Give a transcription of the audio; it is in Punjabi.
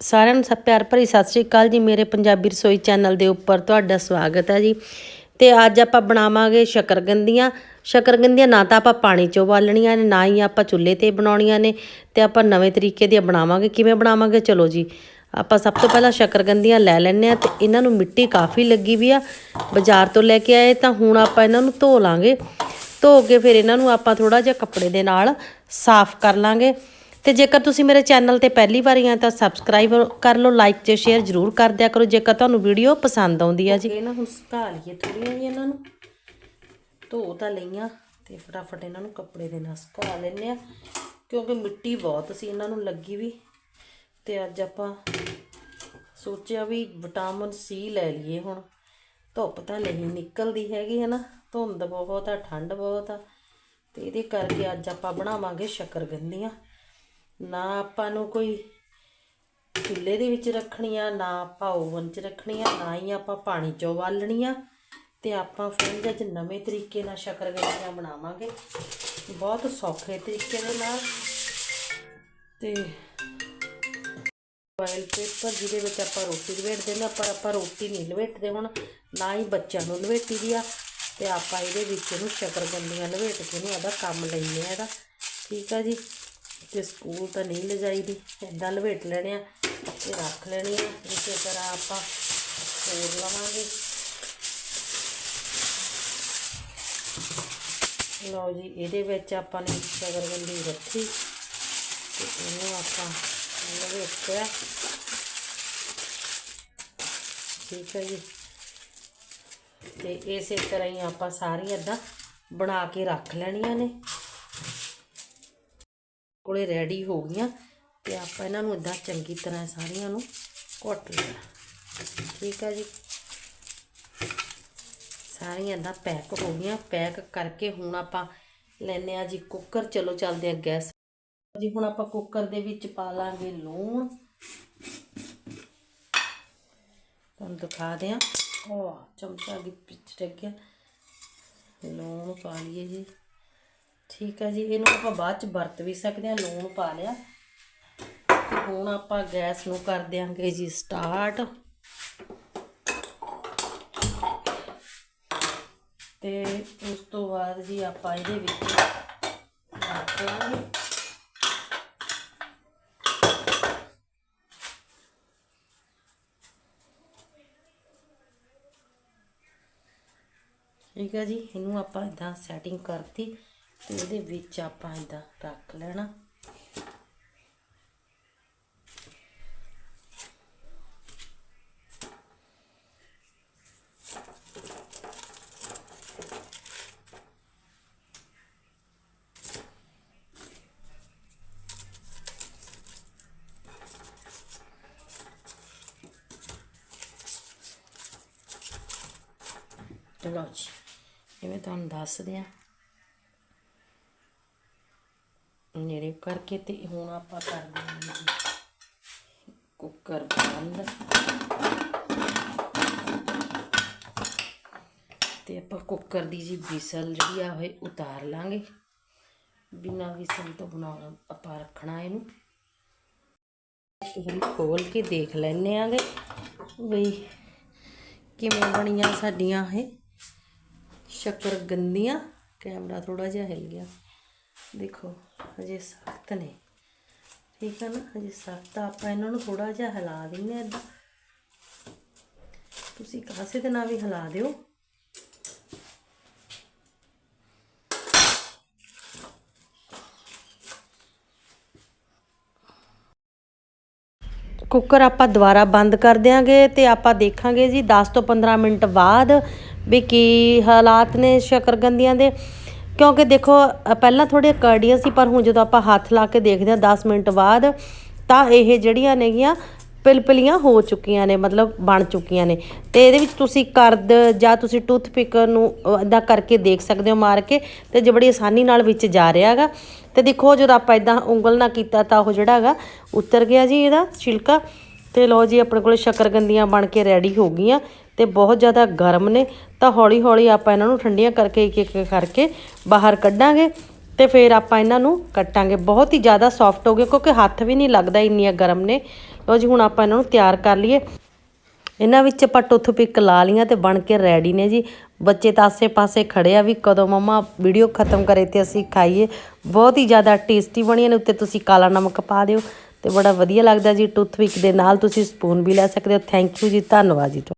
ਸਾਰਿਆਂ ਨੂੰ ਸਭ ਪਿਆਰ ਭਰੀ ਸਤਿ ਸ੍ਰੀ ਅਕਾਲ ਜੀ, ਮੇਰੇ ਪੰਜਾਬੀ ਰਸੋਈ ਚੈਨਲ ਦੇ ਉੱਪਰ ਤੁਹਾਡਾ ਸਵਾਗਤ ਹੈ ਜੀ। ਤੇ ਅੱਜ ਆਪਾਂ ਬਣਾਵਾਂਗੇ ਸ਼ਕਰਗੰਦੀਆਂ ਸ਼ਕਰਗੰਦੀਆਂ ਨਾ ਤਾਂ ਆਪਾਂ ਪਾਣੀ 'ਚ ਉਬਾਲਣੀਆਂ ਨੇ, ਨਾ ਹੀ ਆਪਾਂ ਚੁੱਲ੍ਹੇ ਤੇ ਬਣਾਉਣੀਆਂ ਨੇ ਤੇ ਆਪਾਂ ਨਵੇਂ ਤਰੀਕੇ ਦੀਆਂ ਬਣਾਵਾਂਗੇ। ਕਿਵੇਂ ਬਣਾਵਾਂਗੇ? ਚਲੋ ਜੀ, ਆਪਾਂ ਸਭ ਤੋਂ ਪਹਿਲਾਂ ਸ਼ਕਰਗੰਦੀਆਂ ਲੈ ਲੈਣੇ ਆ ਤੇ ਇਹਨਾਂ ਨੂੰ ਮਿੱਟੀ ਕਾਫੀ ਲੱਗੀ ਵੀ ਆ। ਬਾਜ਼ਾਰ ਤੋਂ ਲੈ ਕੇ ਆਏ ਤਾਂ ਹੁਣ ਆਪਾਂ ਇਹਨਾਂ ਨੂੰ ਧੋ ਲਾਂਗੇ। ਧੋ ਕੇ ਫਿਰ ਇਹਨਾਂ ਨੂੰ ਆਪਾਂ ਥੋੜਾ ਜਿਹਾ ਕੱਪੜੇ ਦੇ ਨਾਲ ਸਾਫ਼ ਕਰ ਲਾਂਗੇ। ਤੇ ਜੇਕਰ ਤੁਸੀਂ ਮੇਰੇ ਚੈਨਲ ਤੇ ਪਹਿਲੀ ਵਾਰੀ ਆ ਤਾਂ ਸਬਸਕ੍ਰਾਈਬ ਕਰ ਲਓ ਲਾਈਕ ਤੇ ਸ਼ੇਅਰ ਜ਼ਰੂਰ ਕਰ ਦਿਆ ਕਰੋ, ਜੇਕਰ ਤੁਹਾਨੂੰ ਵੀਡੀਓ ਪਸੰਦ ਆਉਂਦੀ ਆ ਜੀ। ਇਹਨਾਂ ਹੁਣ ਸੁਕਾ ਲਈਏ ਥੋੜੀਆਂ ਜਿਹੀਆਂ ਇਹਨਾਂ ਨੂੰ। ਧੋ ਤਾਂ ਲਈਆਂ ਤੇ ਫਟਾਫਟ ਇਹਨਾਂ ਨੂੰ ਕੱਪੜੇ ਦੇ ਨਾਲ ਸੁਕਾ ਲੈਂਦੇ ਆ, ਕਿਉਂਕਿ ਮਿੱਟੀ ਬਹੁਤ ਸੀ ਇਹਨਾਂ ਨੂੰ ਲੱਗੀ ਵੀ। ਤੇ ਅੱਜ ਆਪਾਂ ਸੋਚਿਆ ਵੀ ਵਿਟਾਮਿਨ ਸੀ ਲੈ ਲਈਏ ਹੁਣ। ਧੁੱਪ ਤਾਂ ਨਹੀਂ ਨਿਕਲਦੀ ਹੈਗੀ ਹੈ ਨਾ ਧੁੰਦ ਬਹੁਤ ਆ, ਠੰਡ ਬਹੁਤ ਆ। ਤੇ ਇਹਦੇ ਕਰਕੇ ਅੱਜ ਆਪਾਂ ਬਣਾਵਾਂਗੇ ਸ਼ੱਕਰਗੰਦੀਆਂ ਨਾ ਆਪਾਂ ਨੂੰ ਕੋਈ ਚੁੱਲ੍ਹੇ ਦੇ ਵਿੱਚ ਰੱਖਣੀਆਂ, ਨਾ ਆਪਾਂ ਓਵਨ 'ਚ ਰੱਖਣੀਆਂ, ਨਾ ਹੀ ਆਪਾਂ ਪਾਣੀ 'ਚ ਉਬਾਲਣੀਆਂ ਤੇ ਆਪਾਂ ਫਿਰ ਅੱਜ ਨਵੇਂ ਤਰੀਕੇ ਨਾਲ ਸ਼ਕਰਗੰਦੀਆਂ ਬਣਾਵਾਂਗੇ। ਬਹੁਤ ਸੌਖੇ ਤਰੀਕੇ ਦੇ ਨਾਲ ਤੇ ਫਾਇਲ ਪੇਪਰ ਜਿਹਦੇ ਵਿੱਚ ਆਪਾਂ ਰੋਟੀ ਲਵੇਟਦੇ ਨੇ ਪਰ ਆਪਾਂ ਰੋਟੀ ਨਹੀਂ ਲਵੇਟਦੇ ਹੁਣ, ਨਾ ਹੀ ਬੱਚਿਆਂ ਨੂੰ ਲਵੇਟੀ ਦੀ ਆ ਤੇ ਆਪਾਂ ਇਹਦੇ ਵਿੱਚ ਇਹਨੂੰ ਸ਼ਕਰਗੰਦੀਆਂ ਲਵੇਟ ਕੇ ਇਹਨੂੰ ਆਦਾ ਕੰਮ ਲੈਂਦੇ ਆ ਇਹਦਾ। ਠੀਕ ਆ ਜੀ। ਤੇ ਸਕੂਲ ਤਾਂ ਨਹੀਂ ਲਿਜਾਈ ਦੀ। ਇਦਾਂ ਲਵੇਟ ਲੈਣੇ ਆ ਤੇ ਰੱਖ ਲੈਣੇ ਆ। ਇਸੇ ਤਰ੍ਹਾਂ ਆਪਾਂ ਹੋਰ ਲਵਾਂਗੇ। ਲਓ ਜੀ, ਇਹਦੇ ਵਿੱਚ ਆਪਾਂ ਨੇ ਸ਼ਕਰਗੰਦੀ ਰੱਖੀ ਤੇ ਇਹਨੂੰ ਆਪਾਂ ਲਵੇਟਿਆ ਠੀਕ ਹੈ ਜੀ। ਤੇ ਇਸੇ ਤਰ੍ਹਾਂ ਹੀ ਆਪਾਂ ਸਾਰੀਆਂ ਇਦਾਂ ਬਣਾ ਕੇ ਰੱਖ ਲੈਣੀਆਂ ਨੇ। ਕੋਲੇ ਰੈਡੀ ਹੋ ਗਈਆਂ ਤੇ ਆਪਾਂ ਇਹਨਾਂ ਨੂੰ ਇਦਾਂ ਚੰਗੀ ਤਰ੍ਹਾਂ ਸਾਰੀਆਂ ਨੂੰ ਘੁੱਟ ਲੈਣਾ। ਠੀਕ ਹੈ ਜੀ? ਸਾਰੀਆਂ ਇਦਾਂ ਪੈਕ ਹੋ ਗਈਆਂ। ਪੈਕ ਕਰਕੇ ਹੁਣ ਆਪਾਂ ਲੈਨੇ ਆ ਜੀ ਕੁੱਕਰ ਚਲੋ ਚੱਲਦੇ ਆ ਗੈਸ। ਜੀ, ਹੁਣ ਆਪਾਂ ਕੁੱਕਰ ਦੇ ਵਿੱਚ ਪਾ ਲਾਂਗੇ ਲੂਣ। ਤੁਹਾਨੂੰ ਦਿਖਾ ਦਿਆਂ। ਉਹ ਚਮਚਾ ਦੀ ਪਿੱਛੇ ਟੱਕ ਗਿਆ। ਲੂਣ ਪਾ ਲਈਏ ਜੀ। ਠੀਕ ਹੈ ਜੀ, ਇਹਨੂੰ ਆਪਾਂ ਬਾਅਦ ਚ ਵਰਤ ਵੀ ਸਕਦੇ ਹਾਂ, ਲੂਣ ਪਾ ਲਿਆ। ਤੇ ਹੁਣ ਆਪਾਂ ਗੈਸ ਨੂੰ ਕਰ ਦਿਆਂਗੇ ਜੀ ਸਟਾਰਟ ਤੇ ਉਸ ਤੋਂ ਬਾਅਦ ਜੀ ਆਪਾਂ ਇਹਦੇ ਵਿੱਚ ਰੱਖ ਲਾਂਗੇ ਠੀਕ ਹੈ ਜੀ, ਇਹਨੂੰ ਆਪਾਂ ਇਦਾਂ ਸੈਟਿੰਗ ਕਰਤੀ। ਤੇ ਇਹਦੇ ਵਿੱਚ ਆਪਾਂ ਇਹਦਾ ਰੱਖ ਲੈਣਾ। ਚਲੋ ਜੀ ਜਿਵੇਂ ਤੁਹਾਨੂੰ ਦੱਸਦੇ ਆ ਨੇੜੇ ਕਰਕੇ ਤੇ ਹੁਣ ਆਪਾਂ ਕਰ ਦਿੰਦੇ ਜੀ ਕੁੱਕਰ ਬੰਦ। ਤੇ ਆਪਾਂ ਕੁੱਕਰ ਦੀ ਜੀ ਵਿਸਲ ਜਿਹੜੀ ਆ ਹੋਏ ਉਤਾਰ ਲਾਂਗੇ। ਬਿਨਾਂ ਵਿਸਲ ਤੋਂ ਬਣਾਉਣਾ ਆਪਾਂ ਰੱਖਣਾ ਇਹਨੂੰ। ਇਹਨੂੰ ਵਾਰੀ ਖੋਲ ਕੇ ਦੇਖ ਲੈਣੇ ਆਂਗੇ ਬਈ ਕਿਵੇਂ ਬਣੀਆਂ ਸਾਡੀਆਂ ਇਹ ਸ਼ੱਕਰਗੰਦੀਆਂ। ਕੈਮਰਾ ਥੋੜਾ ਜਿਹਾ ਹਿਲ ਗਿਆ। ਦੇਖੋ। ਹਜੇ ਸਖਤ ਨੇ। ਠੀਕ ਹੈ ਨਾ? ਹਜੇ ਸਖਤ ਆਪਾਂ ਇਹਨਾਂ ਨੂੰ ਥੋੜਾ ਜਿਹਾ ਹਿਲਾ ਦਿੰਨੇ ਆ ਇਦਾਂ। ਤੁਸੀਂ ਕਾਸੇ ਦੇ ਨਾਲ ਵੀ ਹਿਲਾ ਦਿਓ। ਕੁੱਕਰ ਆਪਾਂ ਦੁਬਾਰਾ ਬੰਦ ਕਰ ਦਿਆਂਗੇ ਤੇ ਆਪਾਂ ਦੇਖਾਂਗੇ ਜੀ 10 ਤੋਂ 15 ਮਿੰਟ ਬਾਅਦ ਵੀ ਕੀ ਹਾਲਾਤ ਨੇ ਸ਼ਕਰਗੰਦੀਆਂ ਦੇ। ਕਿਉਂਕਿ ਦੇਖੋ ਪਹਿਲਾਂ ਥੋੜ੍ਹੀਆਂ ਕੜੀਆਂ ਸੀ, ਪਰ ਹੁਣ ਜਦੋਂ ਆਪਾਂ ਹੱਥ ਲਾ ਕੇ ਦੇਖਦੇ ਹਾਂ 10 ਮਿੰਟ ਬਾਅਦ, ਤਾਂ ਇਹ ਜਿਹੜੀਆਂ ਨੇਗੀਆਂ ਪਿਲਪਲੀਆਂ ਹੋ ਚੁੱਕੀਆਂ ਨੇ, ਮਤਲਬ ਬਣ ਚੁੱਕੀਆਂ ਨੇ। ਤੇ ਇਹਦੇ ਵਿੱਚ ਤੁਸੀਂ ਕਰਦ ਜਾਂ ਤੁਸੀਂ ਟੂਥ ਪਿਕ ਨੂੰ ਇਦਾਂ ਕਰਕੇ ਦੇਖ ਸਕਦੇ ਹੋ ਮਾਰ ਕੇ, ਤੇ ਜੇ ਬੜੀ ਆਸਾਨੀ ਨਾਲ ਵਿੱਚ ਜਾ ਰਿਹਾ ਹੈਗਾ। ਤੇ ਦੇਖੋ, ਜਦੋਂ ਆਪਾਂ ਇਦਾਂ ਉਂਗਲ ਨਾਲ ਕੀਤਾ, ਤਾਂ ਉਹ ਜਿਹੜਾ ਹੈਗਾ, ਉਤਰ ਗਿਆ ਜੀ ਇਹਦਾ ਛਿਲਕਾ। ਤੇ ਲਓ ਜੀ, ਆਪਣੇ ਕੋਲ ਸ਼ਕਰਗੰਦੀਆਂ ਬਣ ਕੇ ਰੈਡੀ ਹੋ ਗਈਆਂ। ਤੇ ਬਹੁਤ ਜ਼ਿਆਦਾ ਗਰਮ ਨੇ, ਤਾਂ ਹੌਲੀ ਹੌਲੀ ਆਪਾਂ ਇਹਨਾਂ ਨੂੰ ਠੰਡੀਆਂ ਕਰਕੇ ਇੱਕ ਇੱਕ ਕਰਕੇ ਬਾਹਰ ਕੱਢਾਂਗੇ ਤੇ ਫਿਰ ਆਪਾਂ ਇਹਨਾਂ ਨੂੰ ਕੱਟਾਂਗੇ। ਬਹੁਤ ਹੀ ਜ਼ਿਆਦਾ ਸੌਫਟ ਹੋ ਗਏ, ਕਿਉਂਕਿ ਹੱਥ ਵੀ ਨਹੀਂ ਲੱਗਦਾ ਇੰਨੀਆਂ ਗਰਮ ਨੇ। ਲਓ ਜੀ, ਹੁਣ ਆਪਾਂ ਇਹਨਾਂ ਨੂੰ ਤਿਆਰ ਕਰ ਲਈਏ। ਇਹਨਾਂ ਵਿੱਚ ਆਪਾਂ ਟੁੱਥਪਿਕ ਲਾ ਲੀਆਂ ਤੇ ਬਣ ਕੇ ਰੈਡੀ ਨੇ ਜੀ। ਬੱਚੇ ਤਾਂ ਆਸੇ-ਪਾਸੇ ਖੜੇ ਆ ਵੀ ਕਦੋਂ ਮਮਾ ਵੀਡੀਓ ਖਤਮ ਕਰੇ ਤੇ ਅਸੀਂ ਖਾਈਏ। ਬਹੁਤ ਹੀ ਜ਼ਿਆਦਾ ਟੇਸਟੀ ਬਣੀਆਂ ਨੇ, ਉੱਤੇ ਤੁਸੀਂ ਕਾਲਾ ਨਮਕ ਪਾ ਦਿਓ ਤੇ ਬੜਾ ਵਧੀਆ ਲੱਗਦਾ ਜੀ। ਟੁੱਥਪਿਕ ਦੇ ਨਾਲ ਤੁਸੀਂ ਸਪੂਨ ਵੀ ਲੈ ਸਕਦੇ ਹੋ। ਥੈਂਕ ਯੂ ਜੀ, ਧੰਨਵਾਦ ਜੀ